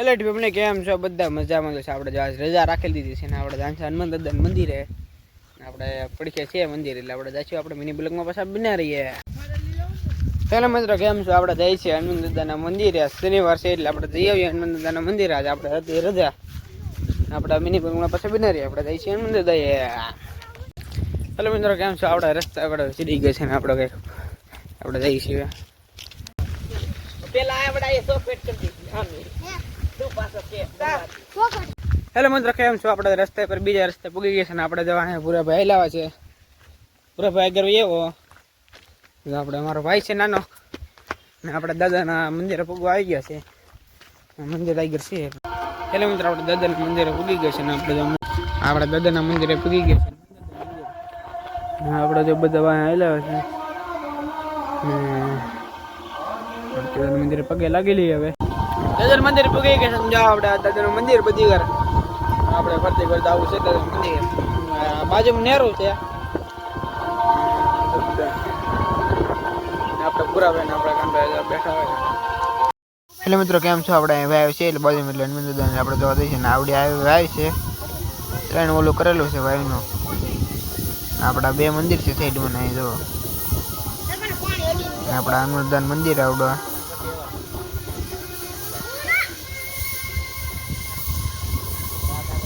Hello તમને કેમ છો? બધા મજામાં છે. આપણે જો રજા રાખેલી દીધી છે ને આપણે જાણ છે હનુમાન દાદા મંદિરે. આપણે પડખે છે મંદિર એટલે આપણે જઈશું આપણે મિની બ્લોગમાં પાછા બના રહીએ. હેલો મિત્રો, કેમ છો? આપણે જઈએ છીએ હનુમાન દાદાના મંદિરે. શનિવાર છે એટલે આપણે જઈ આવીએ હનુમાન દાદાના મંદિરે. આજે આપણે હતી રજા. આપણે મિની બ્લોગમાં પાછા બના રહીએ. આપણે જઈએ છીએ હનુમાન દાદાએ. હેલો મિત્રો, કેમ છો? આપણે રસ્તા આપણે ચડી ગયા છે ને આપણે કંઈક. આપણે જઈએ છીએ. પેલા આપણે સોફેટ કરી દીધી. હેલો મિત્રો, કેમ છો? આપણે રસ્તે પર બીજા રસ્તે પૂગી ગયા છે ને આપણે જવાના પૂરાભાઈ લાવા છે. પૂરાભાઈ આગળ એવો આપણે, અમારો ભાઈ છે નાનો. ને આપણે દાદાના મંદિરે પૂગવા આવી ગયા છે. મંદિર આવી ગયા છે. હેલો મિત્રો, આપણે દાદાના મંદિરે પૂગી ગયા છે ને આપણે આપણા દાદાના મંદિરે પૂગી ગયા છે. ને આપણે જો બધા વાહ આવેલા છે. ને મંદિરે પગે લાગેલી હવે. દાદાનું મંદિર પૂગી કે સમજાવ આપણે આ મંદિર બધી ઘર? આપણે ફરતી ફરતા આવું છે દાદાનું મંદિર. બાજુમાં નેરું છે. આપણે પૂરા ભાઈ આપણે કાંડા બેઠા હોય. એટલે મિત્રો કેમ છો? આપણે વાય છે એટલે બાજુ એટલે હનુમાન દાદાને આપણે જોવા દઈએ ને આવડી આવી વાય છે. ત્રણ ઓલું કરેલું છે વાયનું. આપણા બે મંદિર છે સાઈડમાં અહીં જો આપણા હનુમાન મંદિર આવડો.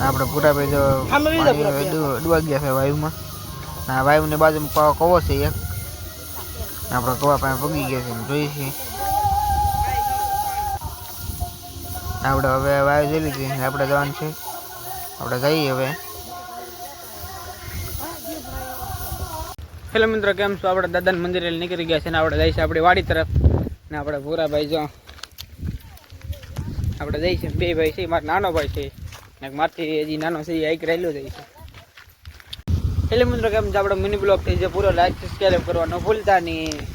આપણે પૂરા ભાઈ જો ડૂબા ગયા છે વાયુમાં. ના વાયુની બાજુમાં કવો છે એક. આપણે કવા પાસે પગી ગયા છે જોઈએ છીએ આપણે હવે વાયુ જોઈ લીધી આપણે જવાનું છે. આપણે જઈએ હવે. હેલો મિત્રો કેમ છો? આપણે દાદાના મંદિરે નીકળી ગયા છે ને આપણે જઈશું આપણી વાડી તરફ. ને આપણે ભૂરાભાઈ જો આપણે જઈશું. બે ભાઈ છે મારો નાનો ભાઈ છે. મારથી હજી નાનો છે, એ આઈક રહેલો છે. એટલે મિત્રો કેમ આપણો મિની બ્લોગ થઈ છે પૂરો લાઈક સબસ્ક્રાઈબ કરવાનો ભૂલતા નહીં.